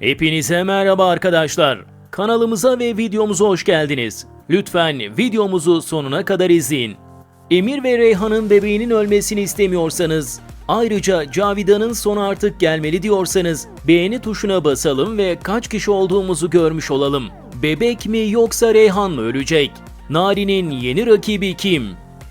Hepinize merhaba arkadaşlar. Kanalımıza ve videomuza hoş geldiniz. Lütfen videomuzu sonuna kadar izleyin. Emir ve Reyhan'ın bebeğinin ölmesini istemiyorsanız, ayrıca Cavidan'ın sonu artık gelmeli diyorsanız beğeni tuşuna basalım ve kaç kişi olduğumuzu görmüş olalım. Bebek mi yoksa Reyhan mı ölecek? Nari'nin yeni rakibi kim?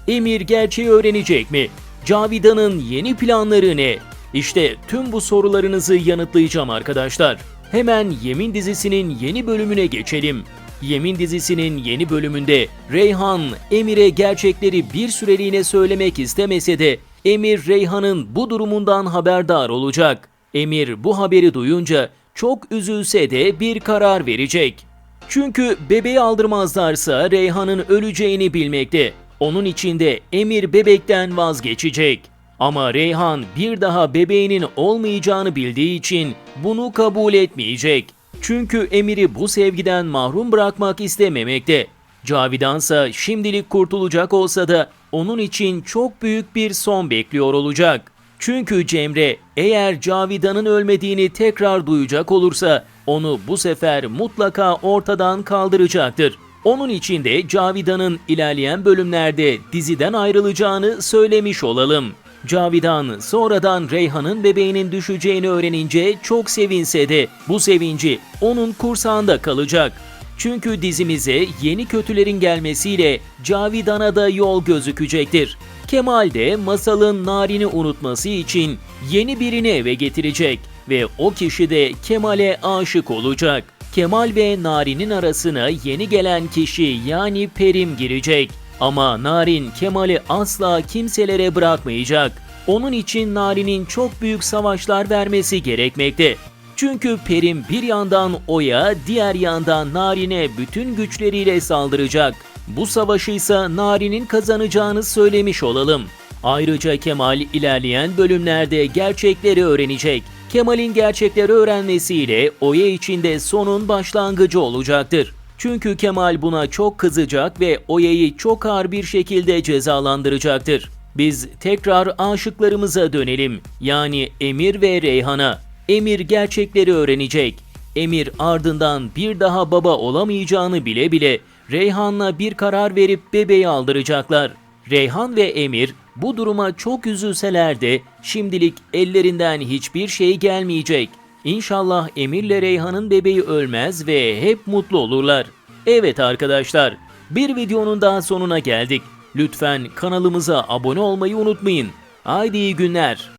Emir gerçeği öğrenecek mi? Cavidan'ın yeni planları ne? İşte tüm bu sorularınızı yanıtlayacağım arkadaşlar. Hemen Yemin dizisinin yeni bölümüne geçelim. Yemin dizisinin yeni bölümünde Reyhan Emir'e gerçekleri bir süreliğine söylemek istemese de Emir Reyhan'ın bu durumundan haberdar olacak. Emir bu haberi duyunca çok üzülse de bir karar verecek. Çünkü bebeği aldırmazlarsa Reyhan'ın öleceğini bilmekte. Onun için de Emir bebekten vazgeçecek. Ama Reyhan bir daha bebeğinin olmayacağını bildiği için bunu kabul etmeyecek. Çünkü Emir'i bu sevgiden mahrum bırakmak istememekte. Cavidansa şimdilik kurtulacak olsa da onun için çok büyük bir son bekliyor olacak. Çünkü Cemre eğer Cavidan'ın ölmediğini tekrar duyacak olursa onu bu sefer mutlaka ortadan kaldıracaktır. Onun için de Cavidan'ın ilerleyen bölümlerde diziden ayrılacağını söylemiş olalım. Cavidan sonradan Reyhan'ın bebeğinin düşeceğini öğrenince çok sevinse de bu sevinci onun kursağında kalacak. Çünkü dizimize yeni kötülerin gelmesiyle Cavidan'a da yol gözükecektir. Kemal de masalın narini unutması için yeni birini eve getirecek ve o kişi de Kemal'e aşık olacak. Kemal ve Narin'in arasına yeni gelen kişi yani Perim girecek. Ama Narin Kemal'i asla kimselere bırakmayacak. Onun için Narin'in çok büyük savaşlar vermesi gerekmekte. Çünkü Perim bir yandan Oya, diğer yandan Narin'e bütün güçleriyle saldıracak. Bu savaşı ise Narin'in kazanacağını söylemiş olalım. Ayrıca Kemal ilerleyen bölümlerde gerçekleri öğrenecek. Kemal'in gerçekleri öğrenmesiyle Oya için de sonun başlangıcı olacaktır. Çünkü Kemal buna çok kızacak ve Oya'yı çok ağır bir şekilde cezalandıracaktır. Biz tekrar aşıklarımıza dönelim. Yani Emir ve Reyhan'a. Emir gerçekleri öğrenecek. Emir ardından bir daha baba olamayacağını bile bile Reyhan'la bir karar verip bebeği aldıracaklar. Reyhan ve Emir bu duruma çok üzülseler de şimdilik ellerinden hiçbir şey gelmeyecek. İnşallah Emir'le Reyhan'ın bebeği ölmez ve hep mutlu olurlar. Evet arkadaşlar, bir videonun daha sonuna geldik. Lütfen kanalımıza abone olmayı unutmayın. Haydi iyi günler.